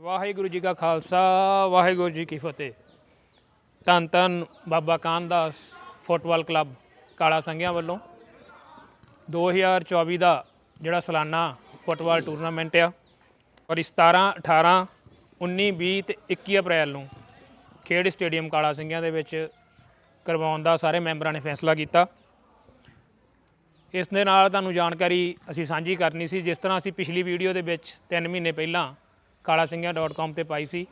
ਵਾਹਿਗੁਰੂ ਜੀ ਕਾ ਖਾਲਸਾ, ਵਾਹਿਗੁਰੂ ਜੀ ਕੀ ਫਤਿਹ। ਧੰਨ ਧੰਨ ਬਾਬਾ ਕਾਨਦਾਸ ਫੁੱਟਬਾਲ ਕਲੱਬ ਕਾਲਾ ਸੰਘਿਆਂ ਵੱਲੋਂ। 2024 ਦਾ ਜਿਹੜਾ ਸਾਲਾਨਾ ਫੁੱਟਬਾਲ ਟੂਰਨਾਮੈਂਟ ਆ, ਔਰ 17 18 19 20 ਤੇ 21 ਅਪ੍ਰੈਲ ਨੂੰ ਖੇਡ ਸਟੇਡੀਅਮ ਕਾਲਾ ਸਿੰਘਾਂ ਦੇ ਵਿੱਚ ਕਰਵਾਉਣ ਦਾ ਸਾਰੇ ਮੈਂਬਰਾਂ ਨੇ ਫੈਸਲਾ ਕੀਤਾ। ਇਸ ਦੇ ਨਾਲ ਤੁਹਾਨੂੰ ਜਾਣਕਾਰੀ ਅਸੀਂ ਸਾਂਝੀ ਕਰਨੀ ਸੀ, ਜਿਸ ਤਰ੍ਹਾਂ ਅਸੀਂ ਪਿਛਲੀ ਵੀਡੀਓ ਦੇ ਵਿੱਚ 3 ਮਹੀਨੇ ਪਹਿਲਾਂ ਕਾਲਾਸਿੰਘਿਆ.com ਤੇ ਪਾਈ ਸੀ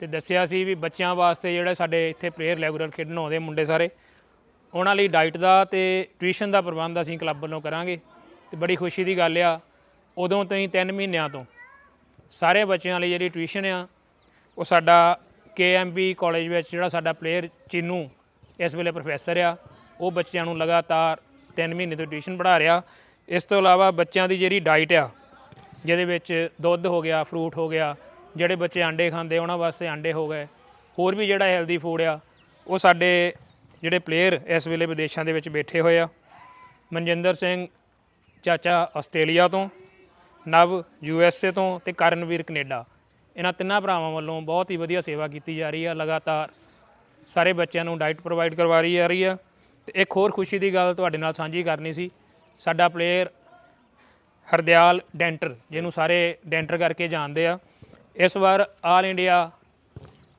ਤੇ ਦੱਸਿਆ ਸੀ ਵੀ ਬੱਚਿਆਂ ਵਾਸਤੇ ਜਿਹੜੇ ਸਾਡੇ ਇੱਥੇ ਪਲੇਅਰ ਰੈਗੂਲਰ ਖੇਡਣ ਆਉਂਦੇ ਮੁੰਡੇ ਸਾਰੇ, ਉਹਨਾਂ ਲਈ ਡਾਈਟ ਦਾ ਤੇ ਟਿਊਸ਼ਨ ਦਾ ਪ੍ਰਬੰਧ ਅਸੀਂ ਕਲੱਬ ਵੱਲੋਂ ਕਰਾਂਗੇ ਤੇ ਬੜੀ ਖੁਸ਼ੀ ਦੀ ਗੱਲ ਆ, ਉਦੋਂ ਤੋਂ ਹੀ 3 ਮਹੀਨਿਆਂ ਤੋਂ ਸਾਰੇ ਬੱਚਿਆਂ ਲਈ ਜਿਹੜੀ ਟਿਊਸ਼ਨ ਆ, ਉਹ ਸਾਡਾ ਕੇਐਮਬੀ ਕਾਲਜ ਵਿੱਚ ਜਿਹੜਾ ਸਾਡਾ ਪਲੇਅਰ ਚੀਨੂ ਇਸ ਵੇਲੇ ਪ੍ਰੋਫੈਸਰ ਆ, ਉਹ ਬੱਚਿਆਂ ਨੂੰ ਲਗਾਤਾਰ 3 ਮਹੀਨੇ ਤੋਂ ਟਿਊਸ਼ਨ ਪੜ੍ਹਾ ਰਿਹਾ। ਇਸ ਤੋਂ ਇਲਾਵਾ ਬੱਚਿਆਂ ਦੀ ਜਿਹੜੀ ਡਾਈਟ ਆ ਜਿਹਦੇ ਵਿੱਚ ਦੁੱਧ ਹੋ ਗਿਆ ਫਰੂਟ ਹੋ ਗਿਆ, ਜਿਹੜੇ ਬੱਚੇ ਆਂਡੇ ਖਾਂਦੇ, ਉਹਨਾਂ ਵਾਸਤੇ ਆਂਡੇ ਹੋ ਗਏ। ਹੋਰ ਵੀ ਜਿਹੜਾ ਹੈਲਦੀ ਫੂਡ ਆ, ਉਹ ਸਾਡੇ ਜਿਹੜੇ ਪਲੇਅਰ ਇਸ ਵੇਲੇ ਵਿਦੇਸ਼ਾਂ ਦੇ ਵਿੱਚ ਬੈਠੇ ਹੋਏ ਆ। ਮਨਜਿੰਦਰ ਸਿੰਘ ਚਾਚਾ ਆਸਟ੍ਰੇਲੀਆ ਤੋਂ, ਨਵ ਯੂ ਐਸ ਏ ਤੋਂ ਤੇ ਕਰਨਵੀਰ ਕੈਨੇਡਾ। ਇਹਨਾਂ ਤਿੰਨਾਂ ਭਰਾਵਾਂ ਵੱਲੋਂ ਬਹੁਤ ਹੀ ਵਧੀਆ ਸੇਵਾ ਕੀਤੀ ਜਾ ਰਹੀ ਆ, ਲਗਾਤਾਰ ਸਾਰੇ ਬੱਚਿਆਂ ਨੂੰ ਡਾਈਟ ਪ੍ਰੋਵਾਈਡ ਕਰਵਾਈ ਜਾ ਰਹੀ ਆ। ਤੇ ਇੱਕ ਹੋਰ ਖੁਸ਼ੀ ਦੀ ਗੱਲ ਤੁਹਾਡੇ ਨਾਲ ਸਾਂਝੀ ਕਰਨੀ ਸੀ, ਸਾਡਾ ਪਲੇਅਰ ਹਰਦਿਆਲ ਡੈਂਟਰ, ਜਿਹਨੂੰ ਸਾਰੇ ਡੈਂਟਰ ਕਰਕੇ ਜਾਣਦੇ ਆ। ਇਸ ਵਾਰ ਆਲ ਇੰਡੀਆ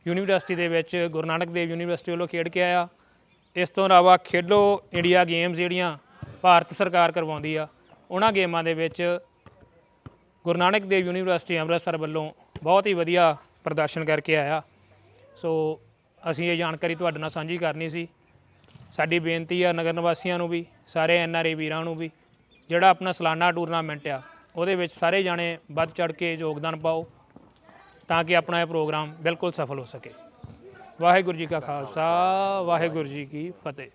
ਯੂਨੀਵਰਸਿਟੀ ਦੇ ਵਿੱਚ ਗੁਰੂ ਨਾਨਕ ਦੇਵ ਯੂਨੀਵਰਸਿਟੀ ਵੱਲੋਂ ਖੇਡ ਕੇ ਆਇਆ। ਇਸ ਤੋਂ ਇਲਾਵਾ ਖੇਡੋ ਇੰਡੀਆ ਗੇਮਸ ਜਿਹੜੀਆਂ ਭਾਰਤ ਸਰਕਾਰ ਕਰਵਾਉਂਦੀ ਆ, ਉਹਨਾਂ ਗੇਮਾਂ ਦੇ ਵਿੱਚ ਗੁਰੂ ਨਾਨਕ ਦੇਵ ਯੂਨੀਵਰਸਿਟੀ ਅੰਮ੍ਰਿਤਸਰ ਵੱਲੋਂ ਬਹੁਤ ਹੀ ਵਧੀਆ ਪ੍ਰਦਰਸ਼ਨ ਕਰਕੇ ਆਇਆ। ਸੋ ਅਸੀਂ ਇਹ ਜਾਣਕਾਰੀ ਤੁਹਾਡੇ ਨਾਲ ਸਾਂਝੀ ਕਰਨੀ ਸੀ। ਸਾਡੀ ਬੇਨਤੀ ਆ ਨਗਰ ਨਿਵਾਸੀਆਂ ਨੂੰ ਵੀ, ਸਾਰੇ ਐਨਆਰਏ ਵੀਰਾਂ ਨੂੰ ਵੀ ਜਿਹੜਾ ਆਪਣਾ ਸਾਲਾਨਾ ਟੂਰਨਾਮੈਂਟ ਆ, ਉਹਦੇ ਵਿੱਚ ਸਾਰੇ ਜਾਣੇ ਵੱਧ ਚੜ ਕੇ ਯੋਗਦਾਨ ਪਾਓ ਤਾਂ ਕਿ ਆਪਣਾ ਇਹ ਪ੍ਰੋਗਰਾਮ ਬਿਲਕੁਲ ਸਫਲ ਹੋ ਸਕੇ। ਵਾਹਿਗੁਰੂ ਜੀ ਕਾ ਖਾਲਸਾ, ਵਾਹਿਗੁਰੂ ਜੀ ਕੀ ਫਤਿਹ।